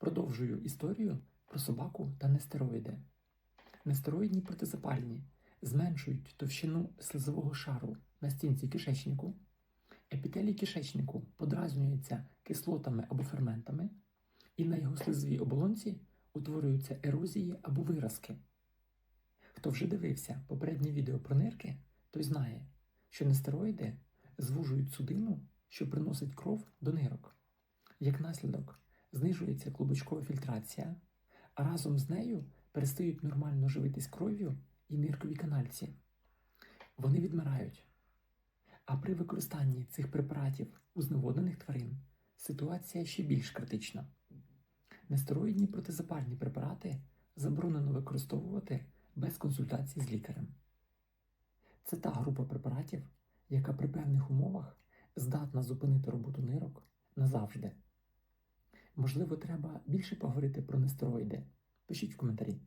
Продовжую історію про собаку та нестероїди. Нестероїдні протизапальні зменшують товщину слизового шару на стінці кишечнику, епітелій кишечнику подразнюється кислотами або ферментами, і на його слизовій оболонці утворюються ерозії або виразки. Хто вже дивився попереднє відео про нирки, той знає, що нестероїди звужують судину, що приносить кров до нирок. Як наслідок, знижується клубочкова фільтрація, а разом з нею перестають нормально живитись кров'ю і ниркові канальці. Вони відмирають. А при використанні цих препаратів у зневоднених тварин ситуація ще більш критична. Нестероїдні протизапальні препарати заборонено використовувати без консультації з лікарем. Це та група препаратів, яка при певних умовах здатна зупинити роботу нирок назавжди. Можливо, треба більше поговорити про нестероїди. Пишіть в коментарі.